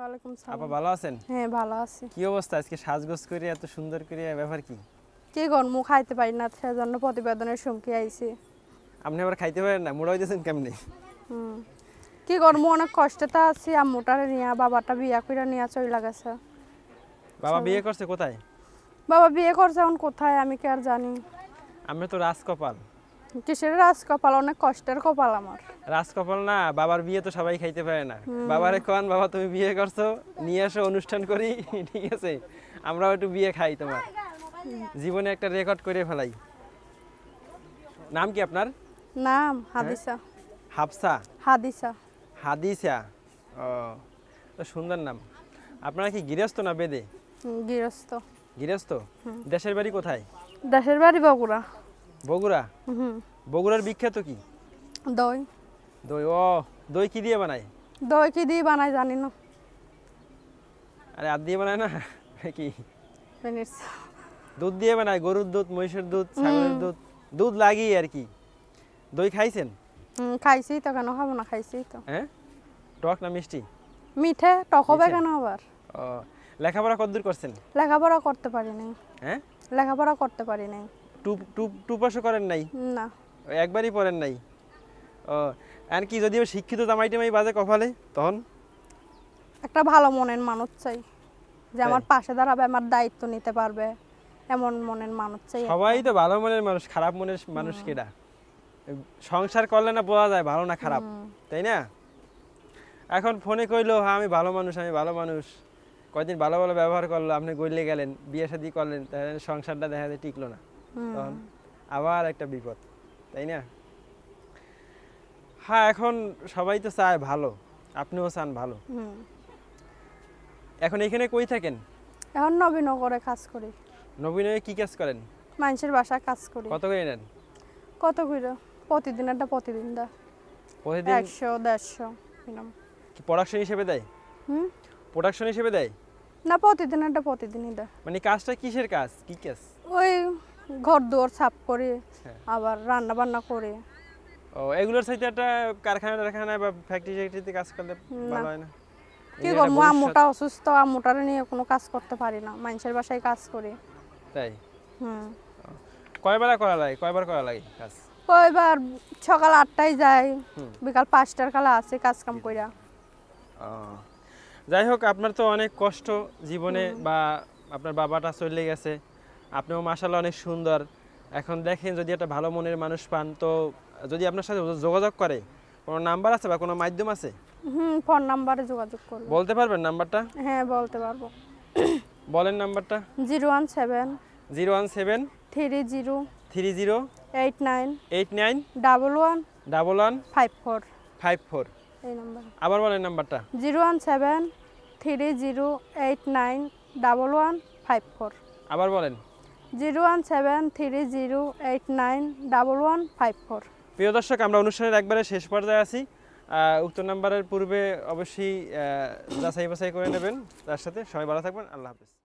ওয়ালাইকুম আপা ভালো আছেন? হ্যাঁ ভালো আছি। কি অবস্থা? আজকে সাজগোজ করে এত সুন্দর করে ব্যাপার কি? কি গরম খাইতে পারি না সেজন্য প্রতিবেদনের সুমকি আইছি। আপনি আবার খাইতে পারেন না? মোড়া হইতেছেন কেমনি? হুম। কি গরম অনেক কষ্টতে আছি আম্মুটারে নিয়ে বাবাটা বিয়া করে নিয়ে চলে গেছে। বাবা বিয়ে করছে কোথায়? বাবা বিয়ে করছে এখন কোথায় আমি কি আর জানি। আমি তো রাজকপাল। কিসের রাজ কপাল অনেক কষ্টের কপাল আমার। রাজকপাল না বাবার বিয়ে তো সবাই খাইতে পারে না। বাবারে কোন বাবা তুমি বিয়ে করছ নিয়ে আসো অনুষ্ঠান করি ঠিক আছে? আমরাও একটু বিয়ে খাই তোমার। জীবনে একটা রেকর্ড করে ফেলাই। নাম কি আপনার? নাম হাদিসা। হাফসা? হাদিসা। হাদিসা? ও সুন্দর নাম। আপনারা কি গৃহস্থ না বেদে? গৃহস্থ। গৃহস্থ? দেশের বাড়ি কোথায়? দেশের বাড়ি বগুড়া। বগুড়া? হুম। বগুড়ার বিখ্যাত কি? দই। দই ও দই কি দিয়ে বানায়? দই কি দিয়ে বানায় জানি না। আরে আর দিয়ে বানায় না? কি? জানিস দুধ দিয়ে বানায় গরুর দুধ মহিষের দুধ ছাগলের দুধ। দুধ লাগিয়ে আর কি। দই খাইছেন? হুম খাইছি তো কেন? খাব না খাইছি তো। হ্যাঁ? টক না মিষ্টি? মিঠে টক হবে কেন আবার? ও লেখাপড়া কতদূর করছেন? লেখাপড়া করতে পারি নাই। হ্যাঁ? লেখাপড়া করতে পারি নাই। টু টু টু পাশও করেন নাই? না। একবারই পড়েন নাই? ও আর কি যদিও শিক্ষিত জামাই টামাই বাজে কপালে তখন? একটা ভালো মনের মানুষ চাই যে আমার পাশে দাঁড়াবে আমার দায়িত্ব নিতে পারবে এমন মনের মানুষ চাই সবাই তো ভালো মনের মানুষ খারাপ মনের মানুষ কেডা? সংসার করলে না বোঝা যায় ভালো না খারাপ তাই না? এখন ফোনে কইলো হ্যাঁ আমি ভালো মানুষ আমি ভালো মানুষ। কয়দিন ভালো ভালো ব্যবহার করল আপনি গইলে গেলেন বিয়ে শাদি করলেন তাহলে সংসারটা দেখা যায় টিকলো না। তখন আবার একটা বিপদ তাই না? হ্যাঁ এখন সবাই তো চায় ভালো আপনিও চান ভালো। এখন এখানে কই থাকেন? এখন নবীনগরে কাজ করি। নবীনয়ে কি কাজ করেন? মানুষের বাসায় কাজ করি। কত করে নেন? কত করে? প্রতিদিন একটা প্রতিদিন দা প্রতিদিন? একশো দেড়শো এরকম। কি প্রোডাকশন হিসেবে দেয়? হুম? প্রোডাকশন হিসেবে দেয়? না প্রতিদিন একটা প্রতিদিনই দা মানে কাজটা কিসের কাজ? কি কাজ? ওই ঘর দুয়ার সাফ করি হ্যাঁ। আবার রান্না বান্না করে। ও এগুলোর সাথে একটা কারখানা টারখানায় বা ফ্যাক্টরি ফ্যাক্টরিতে কাজ করলে ভালো হয় না? কি করব ভবিষ্যৎ- আম্মুটা অসুস্থ আম্মুটারে নিয়ে কোনো কাজ করতে পারি না মানুষের বাসায় কাজ করি। তাই? হুম। কয়বার করা লাগে? কয়বার করা লাগে কাজ? কয়বার সকাল আটটায় যাই বিকাল পাঁচটার কালা আছে কাজ কাম কইরা। ও। যাই হোক আপনার তো অনেক কষ্ট জীবনে বা আপনার বাবাটা চলে গেছে। আপনিও মাসাল্লাহ অনেক সুন্দর। এখন দেখেন যদি একটা ভালো মনের মানুষ পান তো যদি আপনার সাথে যোগাযোগ করে কোনো নাম্বার আছে বা কোনো মাধ্যম আছে? হুম ফোন নাম্বারে যোগাযোগ করব। বলতে পারবেন নাম্বারটা? হ্যাঁ বলতে পারব। বলেন নাম্বারটা। Zero one seven zero one seven three zero three zero eight nine eight nine double one double one five four five four. এই নাম্বার। আবার বলেন নাম্বারটা। Zero one seven three zero eight nine double one five four আবার বলেন। Zero one seven three zero eight nine double one five four. প্রিয় দর্শক, আমরা অনুষ্ঠানের একবারে শেষ পর্যায়ে আছি। উক্ত নাম্বারের পূর্বে অবশ্যই যাচাই বাছাই করে নেবেন। তার সাথে সবাই ভালো থাকবেন। আল্লাহ হাফিজ।